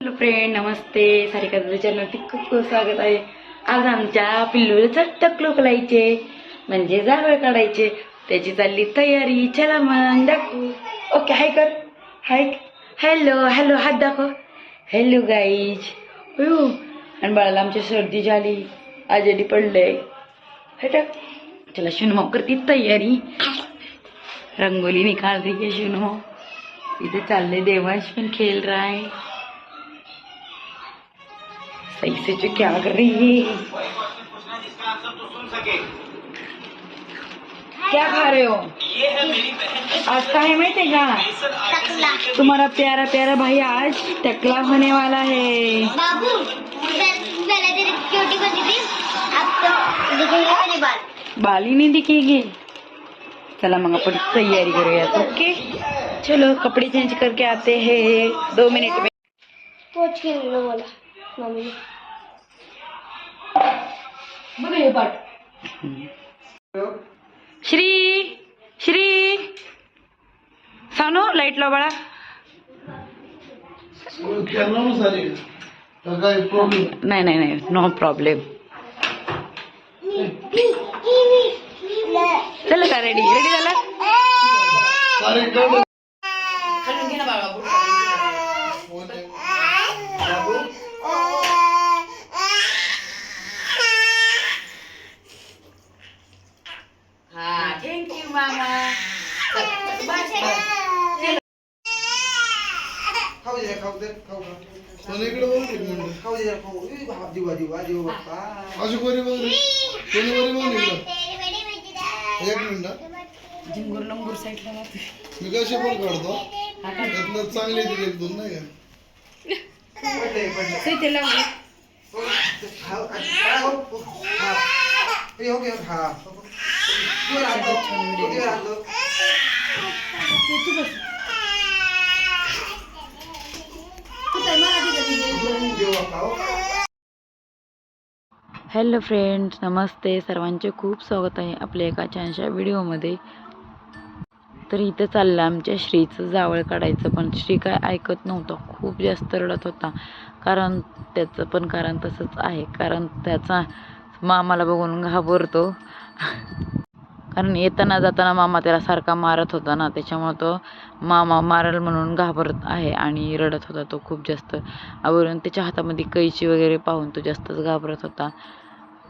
Hello friend नमस्ते. सारिका चॅनलवरती खूप खूप स्वागत आहे. आज आमच्या पिल्लूला चटक लोकलायचे म्हणजे जावळ काढायचे. त्याची चालली तयारी. चला मग दाखवू. ओके हाय कर. हाय हॅलो हॅलो हात दाखव. हॅलो गाईज हो आणि बाळाला आमची सर्दी झाली. आजारी पडलंय. हटक चला शुनमो करती तयारी. रंगोली निकाल रही आहे शुनमो इथे चालले देवांश पण खेल राय. सही से जो क्या कर रही है? क्या खा रहे हो? आज का है है का तुम्हारा प्यारा प्यारा भाई आज टकला होने वाला है। बाबू पहले तेरी चोटी बनी थी। अब तो दिखेगा मेरे बाल। बाल ही नहीं दिखेगी। चला मग आपण तयारी करूयात ओके? चलो कपड़े चेंज करके आते हैं। दो मिनट में पोच खेलने बोला। मम्मी ने श्री श्री सानू लाइट लाव बाळा काय प्रॉब्लेम नाही नाही नाही नो प्रॉब्लेम चला का रेडी रेडी झाला हा थँक्यू मामा खाऊ दे खाऊ दे खाऊ खाऊ दे बाप बाप्पा अशी कोणी कोणी एक मिनिट हा. झिंगूर लंगूर साईडला राहते मी कशी पण काढतो? त्यातलं चांगली एक दोन नाही का? लागले खाऊ काय हो हा. ओके हा. हॅलो फ्रेंड्स नमस्ते. सर्वांचे खूप स्वागत आहे आपल्या एका छानशा व्हिडिओमध्ये. तर इथं चाललं आमच्या श्रीचं जावळ काढायचं पण श्री काय ऐकत नव्हतं. खूप जास्त रडत होता. कारण त्याचं पण कारण तसंच आहे. कारण त्याचा मामाला बघून घाबरतो. कारण येताना जाताना मामा त्याला सारखा मारत होता ना त्याच्यामुळं तो मामा मारल म्हणून घाबरत आहे आणि रडत होता तो खूप जास्त. आवरून त्याच्या हातामध्ये कैची वगैरे पाहून तो जास्तच घाबरत होता.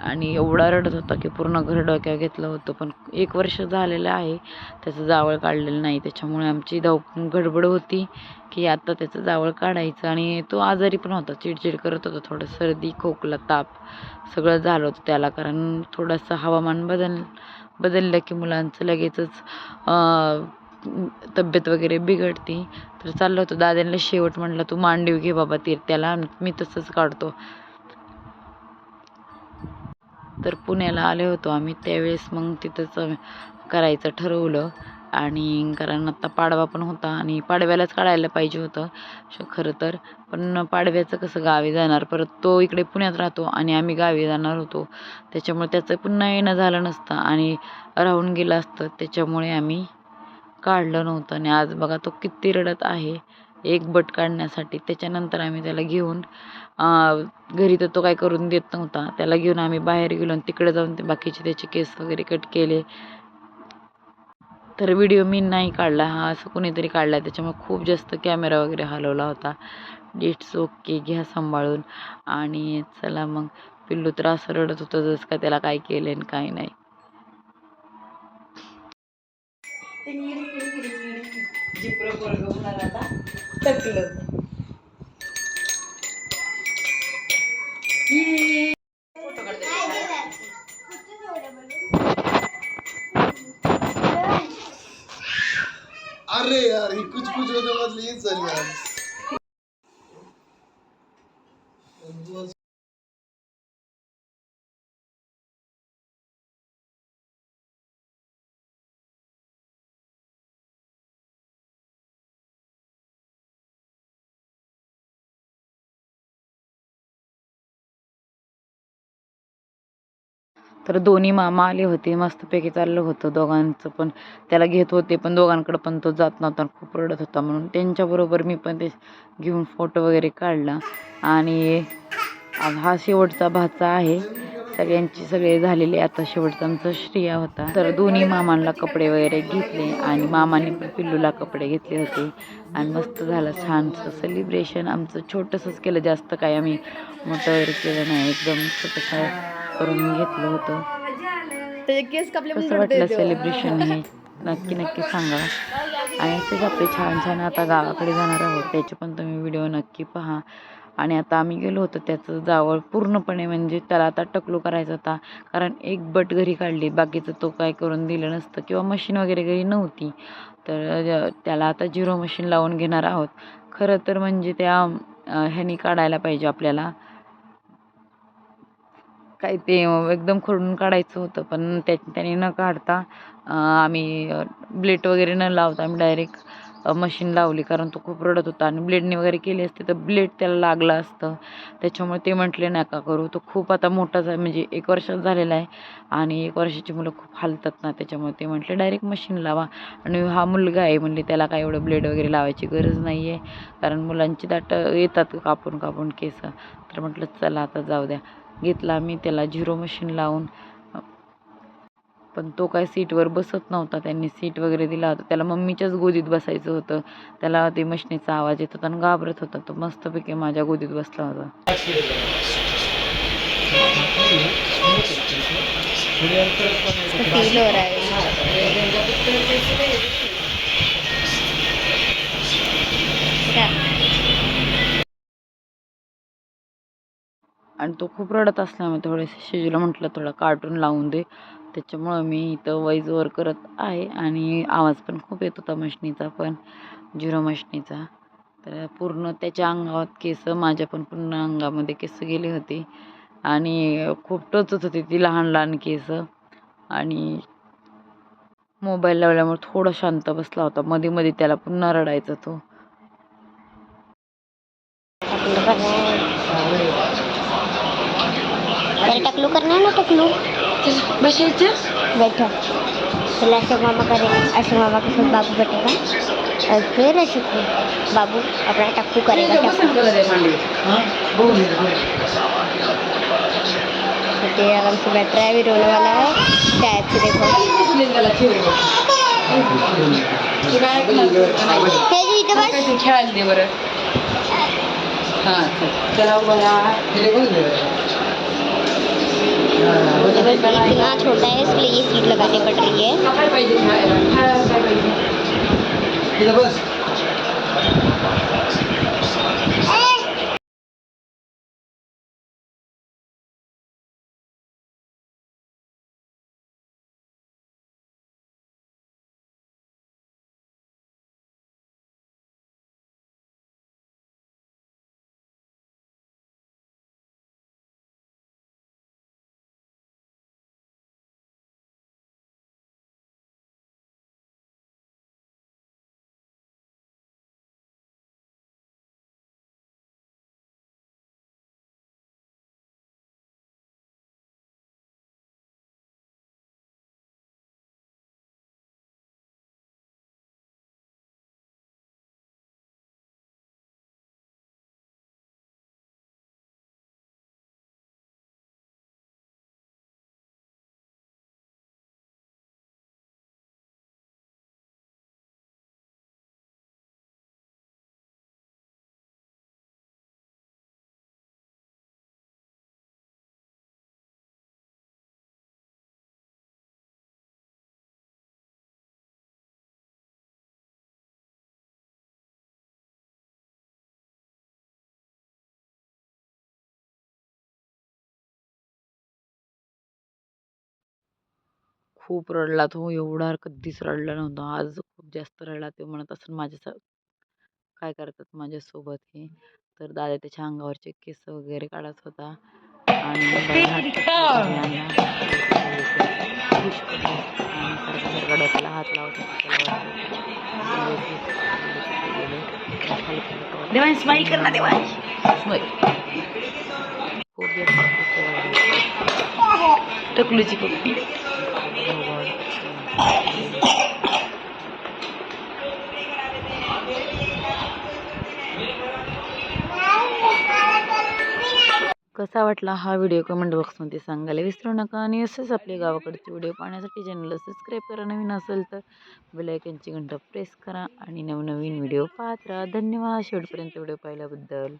आणि एवढा रडत होता की पूर्ण घर डोक्यावर घेतलं होतं. पण एक वर्ष झालेलं आहे त्याचं जावळ काढलेलं नाही. त्याच्यामुळे आमची धाव गडबड होती की आता त्याचं जावळ काढायचं. आणि तो आजारी पण होता चिडचिड करत होता. थोडं सर्दी खोकला ताप सगळं झालं होतं त्याला. कारण थोडंसं हवामान बदल बदललं की मुलांचं लगेचच तब्येत वगैरे बिघडती. तर चाललं होतं. दाद्यांना शेवट म्हटलं तू मांडीव घे बाबा ती त्याला मी तसंच काढतो. तर पुण्याला आले होतो आम्ही. त्यावेळेस मग तिथंच करायचं ठरवलं. आणि कारण आता पाडवा पण होता आणि पाडव्यालाच काढायला पाहिजे होतं. खरं तर. पण पाडव्याचं कसं गावी जाणार? परत तो इकडे पुण्यात राहतो आणि आम्ही गावी जाणार होतो. त्याच्यामुळे त्याचं पुन्हा येणं झालं नसतं आणि राहून गेलं असतं. त्याच्यामुळे आम्ही काढलं नव्हतं आणि आज बघा तो किती रडत आहे. एक बट काढण्यासाठी. त्याच्यानंतर आम्ही त्याला घेऊन घरी तर तो काय करून देत नव्हता. त्याला घेऊन आम्ही बाहेर गेलो आणि तिकडे जाऊन ते बाकीचे त्याचे केस वगैरे कट केले. तर व्हिडिओ मी नाही काढला हा असं कोणीतरी काढला त्याच्यामुळे खूप जास्त कॅमेरा वगैरे हलवला होता. डिट्स ओके घ्या सांभाळून. आणि चला मग पिल्लू तर असं रडत होतं जसं का त्याला काय केलं आणि काय नाही. अरे तर दोन्ही मामा आले होते. मस्तपैकी चाललं होतं दोघांचं पण. त्याला घेत होते पण दोघांकडं पण तो जात नव्हता खूप रडत होता म्हणून. त्यांच्याबरोबर मी पण ते घेऊन फोटो वगैरे काढला. आणि हा शेवटचा भाचा आहे. सगळ्यांची सगळे झालेले आता शेवटचा आमचा श्रिया होता. तर दोन्ही मामांना कपडे वगैरे घेतले आणि मामाने पण पिल्लूला कपडे घेतले होते. आणि मस्त झालं छानसं सेलिब्रेशन आमचं छोटंसंच केलं जास्त काय आम्ही मोठं वगैरे केलं नाही. एकदम छोटंसं करून घेतलं होतं. कसं वाटलं सेलिब्रेशन हे? नक्की नक्की सांगा. आणि असेच आपले छान छान आता गावाकडे जाणार आहोत. त्याचे पण तुम्ही व्हिडिओ नक्की पहा. आणि आता आम्ही गेलो होतो त्याचं जावळ पूर्णपणे म्हणजे त्याला आता टकलू करायचा होता. कारण एक बट घरी काढली. बाकीचं तो काय करून दिलं नसतं किंवा मशीन वगैरे घरी नव्हती. तर त्याला आता झिरो मशीन लावून घेणार आहोत. खरं तर म्हणजे त्या ह्यानी काढायला पाहिजे आपल्याला. काय ते एकदम खोडून काढायचं होतं. पण त्या त्याने न काढता आम्ही ब्लेड वगैरे न लावता आम्ही डायरेक्ट मशीन लावली. कारण तो खूप रडत होता आणि ब्लेडने वगैरे केली असते तर ब्लेड त्याला लागलं असतं. त्याच्यामुळे ते म्हटले नका करू. तो खूप आता मोठा झा म्हणजे एक वर्षात झालेला आहे आणि एक वर्षाची मुलं खूप हालतात ना. त्याच्यामुळे ते म्हटले डायरेक्ट मशीन लावा. आणि हा मुलगा आहे म्हणजे त्याला काय एवढं ब्लेड वगैरे लावायची गरज नाही आहे कारण मुलांची दाट येतात कापून कापून केस. तर म्हटलं चला आता जाऊ द्या. घेतला. मी त्याला झिरो मशीन लावून पण तो काय सीटवर बसत नव्हता. त्यांनी सीट वगैरे दिला होता. त्याला मम्मीच्याच गोदीत बसायचं होतं. त्याला ते मशनीचा आवाज येत होता आणि घाबरत होता. तो मस्तपैकी माझ्या गोदीत बसला होता. फील आणि तो खूप रडत असल्यामुळे थोडेसे शिजूला म्हटलं थोडं कार्टून लावून दे. त्याच्यामुळं मी इथं वॉइस करत आहे आणि आवाज पण खूप येत होता मशनीचा पण झिरो मशनीचा. तर पूर्ण त्याच्या अंगावर केस माझ्या पण पूर्ण अंगामध्ये केस गेले होते. आणि खूप टचत होती ती लहान लहान केस. आणि मोबाईल लावल्यामुळे थोडा शांत बसला होता. मध्ये मध्ये त्याला पुन्हा रडायचा तो तेरे टकलू करना है ना टकलू. बैठो. पहले अशोक मामा करेगा अशोक मामा के साथ बाबू बैठेगा और फिर अशोक बाबू अपना टक्कू करेगा टक्कू तो आराम से बैठ रहा है अभी रोने वाला है शायद से देखो हे खेळायला दे बरं. हां चला. बघा इतना छोटा है इसलिए ये सीट लगानी पड़ रही है। खूप रडला तो एवढा कधीच रडला नव्हता. आज खूप जास्त रडला तो म्हणत असेल माझ्या काय करतात माझ्यासोबत हे? तर दादा त्याच्या अंगावरचे केस वगैरे काढत होता आणि हात लावत स्माईल कर ना खूप जास्त. टकलूची पप्पी कसा वाटला हा व्हिडिओ कमेंट बॉक्समध्ये सांगायला विसरू नका आणि असंच आपल्या गावाकडचे व्हिडिओ पाहण्यासाठी चॅनलला सबस्क्राईब करा. नवीन असेल तर बेलायकनची घंटा प्रेस करा आणि नवनवीन व्हिडिओ पाहत राहा. धन्यवाद. शेवटपर्यंत व्हिडिओ पाहिल्याबद्दल.